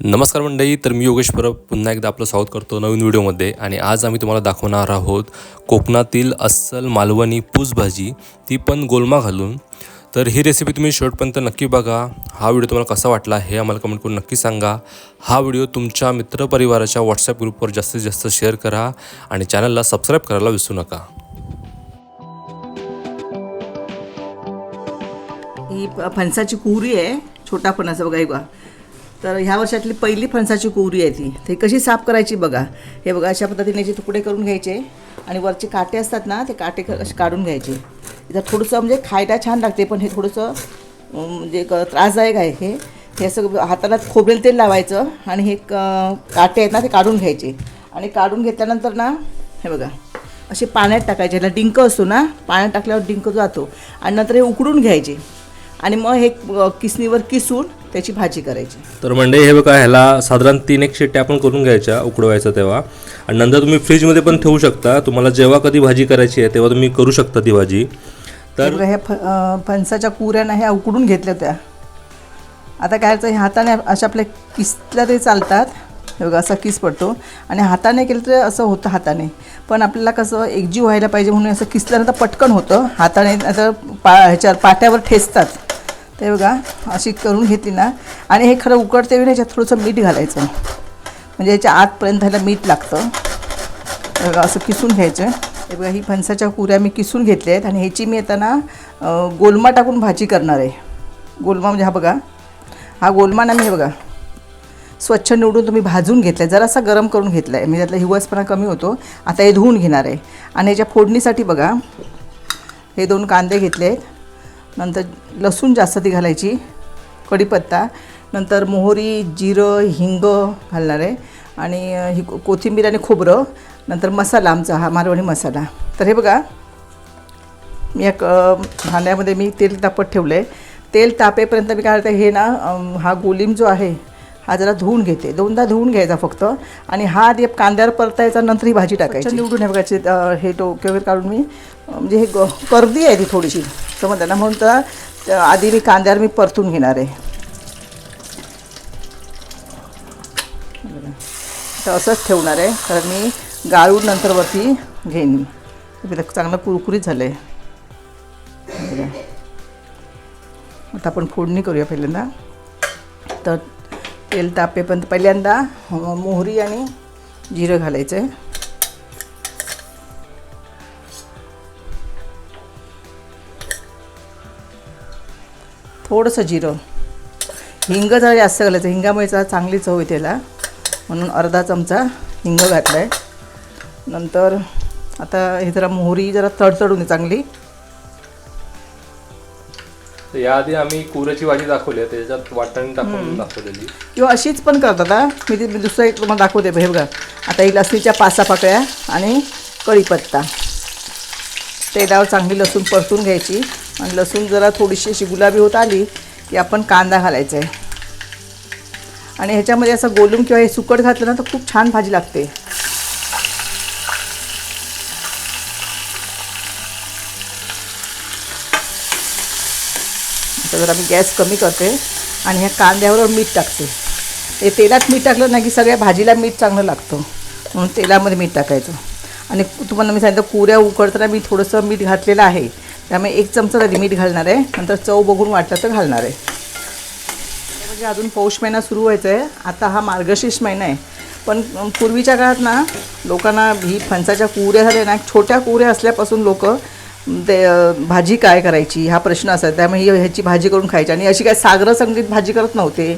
नमस्कार मंडळी तर मी योगेश परब. पुन्हा एकदा आपलं स्वागत करतो नवीन व्हिडिओमध्ये. आणि आज आम्ही तुम्हाला दाखवणार आहोत कोकणातील अस्सल मालवणी पूसभाजी. ती पण गोलमा घालून. तर ही रेसिपी तुम्ही शेवटपर्यंत नक्की बघा. हा व्हिडिओ तुम्हाला कसा वाटला हे आम्हाला कमेंट करून नक्की सांगा. हा व्हिडिओ तुमच्या मित्रपरिवाराच्या व्हॉट्सअप ग्रुपवर जास्तीत जास्त शेअर करा आणि चॅनलला सबस्क्राईब करायला विसरू नका. ही फणसाची कुवरी आहे छोटा फणस बघा. तर ह्या वर्षातली पहिली फणसाची कोवरी आहे ती. ते कशी साफ करायची बघा. हे बघा अशा पद्धतीने याचे तुकडे करून घ्यायचे. आणि वरचे काटे असतात ना ते काटे क- असे काढून घ्यायचे. इथं थोडंसं म्हणजे खायला छान लागते पण हे थोडंसं म्हणजे क- त्रासदायक आहे हे. हे असं हाताला खोबरेल तेल लावायचं आणि हे क- काटे आहेत ना ते काढून घ्यायचे. आणि काढून घेतल्यानंतर ना हे बघा असे पाण्यात टाकायचे. ह्याला डिंक असतो ना पाण्यात टाकल्यावर डिंक जातो. आणि नंतर हे उकडून घ्यायचे. आणि मग हे किसनीवर किसणीवर किसून त्याची भाजी करायची. तर म्हणजे हे बघा ह्याला साधारण तीन एक शिट्ट्या आपण करून घ्यायच्या उकडवायचं तेव्हा. आणि नंतर तुम्ही फ्रीजमध्ये पण ठेवू शकता. तुम्हाला जेव्हा कधी भाजी करायची आहे तेव्हा तुम्ही करू शकता ती भाजी. तर ह्या फ फणसाच्या कुऱ्यानं ह्या उकडून घेतल्या होत्या आता काय करायचं, हे हाताने अशा आपल्या किसल्या ते चालतात. हे बघा असा किस पडतो. आणि हाताने केलं तर असं होतं हाताने. पण आपल्याला कसं एकजीव व्हायला पाहिजे म्हणून असं किसल्यानंतर पटकन होतं. हाताने आता पा ह्याच्यावर पाट्यावर ठेचतात. ते बघा अशी करून घेतली ना. आणि हे खरं उकडते वेळी ह्याच्यात थोडंसं मीठ घालायचं. म्हणजे याच्या आतपर्यंत ह्याला मीठ लागतं. बघा असं किसून घ्यायचं. हे बघा ही फणसाच्या कुऱ्या मी किसून घेतल्या आहेत. आणि ह्याची मी आता ना गोलमा टाकून भाजी करणार आहे. गोलमा म्हणजे हा बघा हा गोलमा ना मी हे बघा स्वच्छ निवडून तुम्ही भाजून घेतला आहे जरासा गरम करून घेतला आहे म्हणजे त्यातला हिवसपणा कमी होतो. आता हे धुवून घेणार आहे. आणि ह्याच्या फोडणीसाठी बघा हे दोन कांदे घेतले आहेत नंतर लसूण जास्त ती घालायची कढीपत्ता. नंतर मोहरी जिरं हिंग घालणार आहे. आणि ही कोथिंबीर आणि खोबरं. नंतर मसाला आमचा हा मारवणी मसाला. तर हे बघा मी एक भांड्यामध्ये मी तेल तापत ठेवलं आहे तेल तापेपर्यंत मी काय करते हे ना हा गोलीम जो आहे हा जरा धुवून घेते. दोनदा धुवून घ्यायचा फक्त. आणि हा आधी कांद्यावर परतायचा नंतर ही भाजी टाकायची. निवडून बघायचे अ, हे डोके वगैरे काढून मी म्हणजे हे ग- कर्दी आहे ती थोडीशी समजलं ना? म्हणून तर आधी मी कांद्यावर मी परतून घेणार आहे. तर असंच ठेवणार आहे. कारण मी गाळून नंतर वरती घेईन. चांगलं कुरकुरीत झालं आहे आता आपण फोडणी करूया पहिल्यांदा. तर तेल तापेपर्यंत पहिल्यांदा मोहरी आणि जिरं घालायचं आहे. थोडंसं जिरं. हिंग जरा जास्त घालायचं हिंगामुळे जरा चांगली चव येते त्याला म्हणून अर्धा चमचा हिंग घातला आहे नंतर आता हे जरा मोहरी जरा तडतडून आहे चांगली याआधी आम्ही कुऱ्याची भाजी दाखवली आहे त्याच्यात वाटण टाकून दाखवलेली. किंवा अशीच पण करतात हा. मी ती दुसरं एक तुम्हाला दाखवते हे बघा. आता ही लसणीच्या पाचा पाकळ्या आणि कढीपत्ता. तेलावर चांगली लसूण परतून घ्यायची. आणि लसूण जरा थोडीशी अशी गुलाबी होत आली की आपण कांदा घालायचा आहे. आणि ह्याच्यामध्ये असं गोलूम किंवा हे सुकट घातलं ना तर खूप छान भाजी लागते. आता जरा मी गॅस कमी करते आणि ह्या कांद्यावर मीठ टाकते. ते तेलात मीठ टाकलं नाही की सगळ्या भाजीला मीठ चांगलं लागतं. म्हणून तेलामध्ये मीठ टाकायचं. आणि तुम्हाला मी सांगितलं कुऱ्या उकडताना मी थोडंसं मीठ घातलेलं आहे. त्यामुळे एक चमचा तरी मीठ घालणार आहे. नंतर चव बघून वाटलं तर घालणार आहे. म्हणजे अजून पौष महिना सुरू व्हायचा आहे आता हा मार्गशीर्ष महिना आहे. पण पूर्वीच्या काळात ना लोकांना ही फणसाच्या कुऱ्या झाल्या ना छोट्या कुऱ्या असल्यापासून लोक ते भाजी काय करायची? हा प्रश्न असायचा त्यामुळे ह्याची भाजी करून खायची. आणि अशी काय सागर संगीत भाजी करत नव्हते.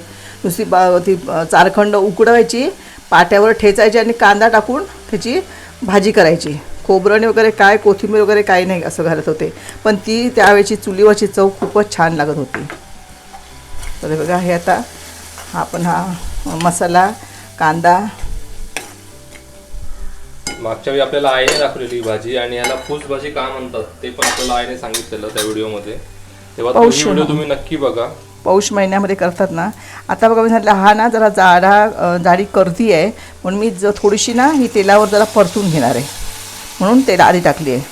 नुसती बा ती चारखंड उकडवायची पाट्यावर ठेचायची आणि कांदा टाकून त्याची भाजी करायची. खोबरणी वगैरे काय कोथिंबीर वगैरे काही नाही असं घालत होते. पण ती त्यावेळेची चुलीवरची चव खूपच छान लागत होती. तर बघा हे आता हा आपण हा मसाला कांदा मागच्या वेळी आपल्याला आईने दाखवलेली भाजी आणि याला फूस भाजी का म्हणतात ते पण आपल्याला आईने सांगितलेलं त्या व्हिडिओमध्ये. तेव्हा तो पौष व्हिडिओ तुम्ही नक्की बघा. पौष महिन्यामध्ये करतात ना. आता बघा मी सांगितलं हा ना जरा जाडा जाडी करती आहे. म्हणून मी ज थोडीशी ना ही तेलावर जरा परतून घेणार आहे. म्हणून तेल आधी टाकली आहे.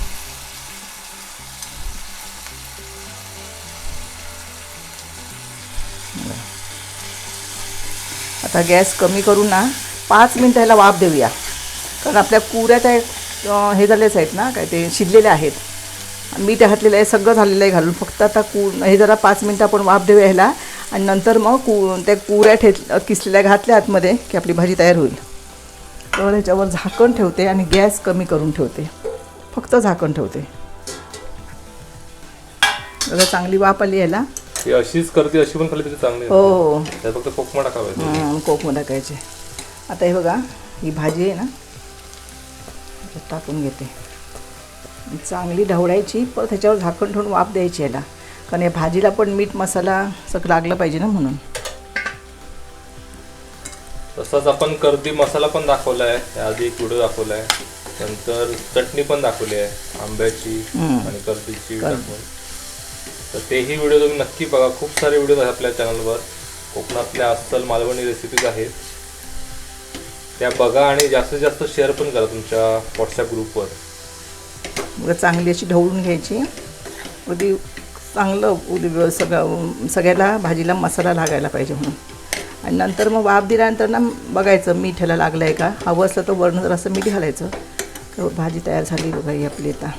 आता गॅस कमी करून ना पाच मिनटं ह्याला वाफ देऊया. कारण आपल्या पुऱ्या त्या हे झालेच आहेत ना काय ते शिजलेल्या आहेत. मीठ घातलेलं आहे सगळं झालेलं आहे घालून. फक्त आता कू हे जरा पाच मिनटं आपण वाफ देऊया ह्याला आणि नंतर मग कू त्या कुऱ्या ठेच किसलेल्या घातल्या आतमध्ये की आपली भाजी तयार होईल. तर ह्याच्यावर झाकण ठेवते आणि गॅस कमी करून ठेवते. फक्त झाकण ठेवते. बघा चांगली वाफ आली याला अशीच करते अशी पण खाली चांगली हो. हो फक्त कोकमा टाकावायचं हं, कोकमं टाकायचे. आता हे बघा ही भाजी आहे ना ह्याच्यात टाकून घेते. चांगली ढवळायची परत त्याच्यावर झाकण ठेवून वाफ द्यायची याला. कारण या भाजीला पण मीठ मसाला सगळं लागलं पाहिजे ना म्हणून. तसंच आपण कर्दी मसाला पण दाखवलाय आधी एक व्हिडिओ दाखवलाय नंतर चटणी पण दाखवली आहे. आंब्याची. आणि कर्दीची तर तेही व्हिडिओ तुम्ही नक्की बघा. खूप सारे व्हिडिओ आहेत आपल्या चॅनलवर कोकणातल्या अस्सल मालवणी रेसिपीज आहेत. त्या बघा आणि जास्तीत जास्त शेअर पण करा तुमच्या व्हॉट्सअप ग्रुपवर मग चांगली अशी ढवळून घ्यायची. अगदी चांगलं उदी सगळं सगळ्याला भाजीला मसाला लागायला पाहिजे म्हणून. आणि नंतर मग वाफ दिल्यानंतर ना बघायचं मीठ ह्याला लागलं आहे का? हवं असलं तर वर्ण जर असं मीठ घालायचं. तर भाजी तयार झाली बघा ही आपली आता.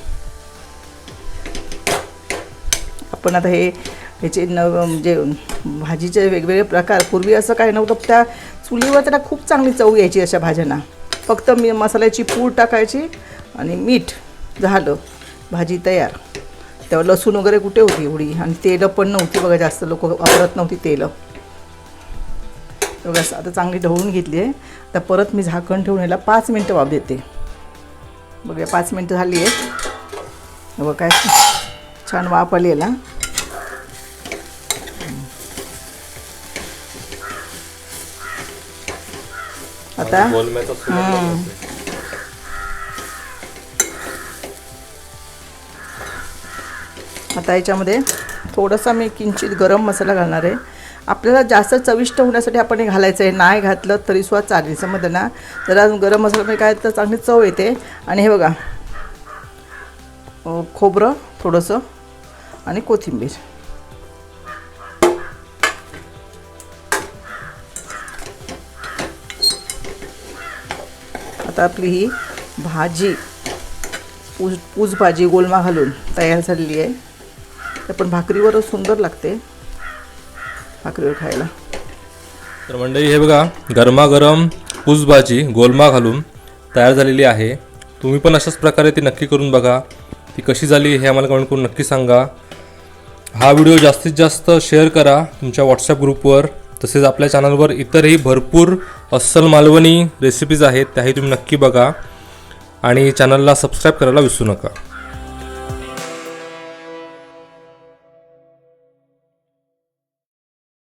आपण आता हे ह्याचे न म्हणजे भाजीचे वेगवेगळे प्रकार. पूर्वी असं काय नव्हतं त्या चुलीवर त्याला खूप चांगली चव यायची अशा भाज्यांना. फक्त मी मसाल्याची पूड टाकायची आणि मीठ झालं भाजी तयार. तेव्हा लसूण वगैरे कुठे होती एवढी? आणि तेलं पण नव्हती बघा जास्त लोक वापरत नव्हती तेलं. बघा असं आता चांगली ढवळून घेतली आहे. तर परत मी झाकण ठेवून याला पाच मिनटं वाफ देते. बघा पाच मिनटं झाली आहे बघा काय छान वाफ आली याला. आता? लागतो. आता याच्यामध्ये थोडासा मी किंचित गरम मसाला घालणार आहे. आपल्याला जास्त चविष्ट होण्यासाठी आपण हे घालायचं आहे. नाही घातलं तरीसुद्धा चालेल समजलं ना? जरा गरम मसाल्यामध्ये काय तर चांगली चव येते. आणि हे बघा खोबरं थोडंसं आणि कोथिंबीर. आता आपली ही भाजी पूज पूज भाजी गोलमा घालून तयार झालेली आहे. तर पण भाकरीवर सुंदर लागते भाकरीवर खायला. तर मंडळी हे बघा गरमागरम पूस भाजी गोलमा घालून तयार झालेली आहे. तुम्ही पण अशाच प्रकारे ती नक्की करून बघा. ती कशी झाली हे आम्हाला कमेंट करून नक्की सांगा. हा व्हिडिओ जास्तीत जास्त शेअर करा तुमच्या व्हॉट्सॲप ग्रुपवर तसेच आपल्या चॅनलवर इतरही भरपूर अस्सल मालवणी रेसिपीज आहेत त्याही तुम्ही नक्की बघा. आणि चॅनलला सबस्क्राईब करायला विसरू नका.